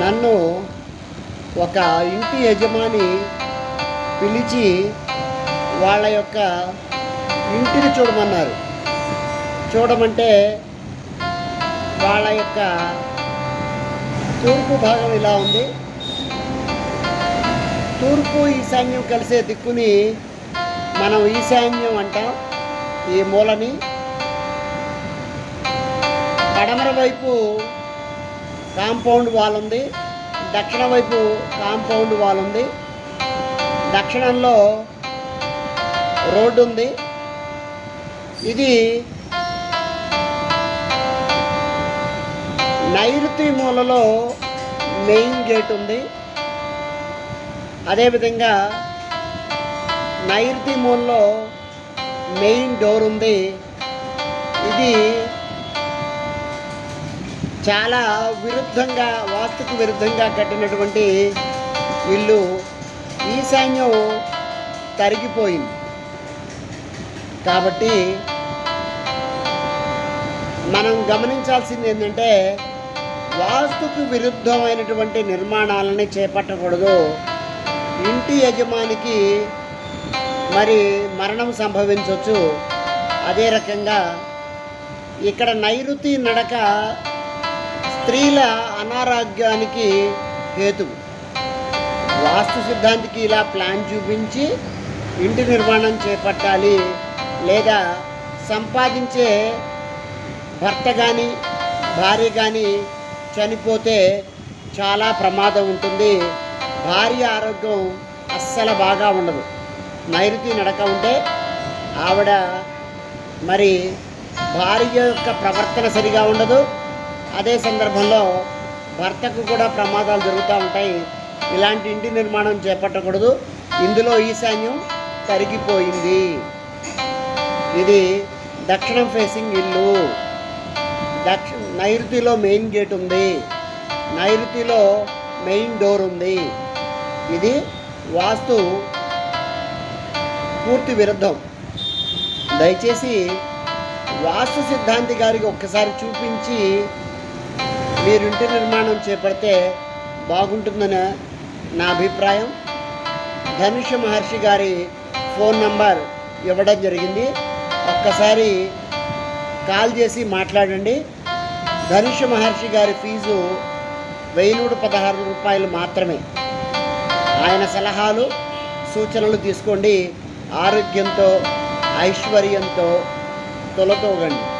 నన్ను ఒక ఇంటి యజమాని పిలిచి వాళ్ళ యొక్క ఇంటిని చూడమన్నారు. చూడమంటే వాళ్ళ యొక్క తూర్పు భాగం ఇలా ఉంది. తూర్పు ఈశాన్యం కలిసే దిక్కుని మనం ఈశాన్యం అంటాం ఈ మూలని. పడమర వైపు కాంపౌండ్ వాల్ ఉంది. దక్షిణ వైపు కాంపౌండ్ వాల్ ఉంది. దక్షిణంలో రోడ్డు ఉంది. ఇది నైరుతి మూలలో మెయిన్ గేట్ ఉంది. అదేవిధంగా నైరుతి మూలలో మెయిన్ డోర్ ఉంది. ఇది చాలా విరుద్ధంగా వాస్తుకు విరుద్ధంగా కట్టినటువంటి ఇల్లు ఈశాన్యం తరిగిపోయింది. కాబట్టి మనం గమనించాల్సింది ఏంటంటే వాస్తుకు విరుద్ధమైనటువంటి నిర్మాణాలని చేపట్టకూడదు. ఇంటి యజమానికి మరి మరణం సంభవించవచ్చు అదే రకంగా ఇక్కడ నైరుతి నడక స్త్రీల అనారోగ్యానికి హేతువు. వాస్తు సిద్ధాంతికి ఇలా ప్లాన్ చూపించి ఇంటి నిర్మాణం చేపట్టాలి లేదా సంపాదించే భర్త కానీ భార్య కానీ చనిపోతే చాలా ప్రమాదం ఉంటుంది. భార్య ఆరోగ్యం అస్సలు బాగా ఉండదు. నైరుతి నడక ఉంటే ఆవిడ మరి భార్య యొక్క ప్రవర్తన సరిగా ఉండదు. అదే సందర్భంలో భర్తకు కూడా ప్రమాదాలు జరుగుతూ ఉంటాయి. ఇలాంటి ఇంటి నిర్మాణం చేపట్టకూడదు. ఇందులో ఈశాన్యం తరిగిపోయింది. ఇది దక్షిణం ఫేసింగ్ ఇల్లు. దక్ష నైరుతిలో మెయిన్ గేట్ ఉంది. నైరుతిలో మెయిన్ డోర్ ఉంది. ఇది వాస్తు పూర్తి విరుద్ధం. దయచేసి వాస్తు సిద్ధాంతి గారికి ఒక్కసారి చూపించి మీరు ఇంటి నిర్మాణం చేపడితే బాగుంటుందని నా అభిప్రాయం. ధనుష మహర్షి గారి ఫోన్ నంబర్ ఇవ్వడం జరిగింది. ఒక్కసారి కాల్ చేసి మాట్లాడండి. ధనుష మహర్షి గారి ఫీజు వెయ్యి నూట పదహారు రూపాయలు మాత్రమే. ఆయన సలహాలు సూచనలు తీసుకోండి. ఆరోగ్యంతో ఐశ్వర్యంతో తొలతోగండి.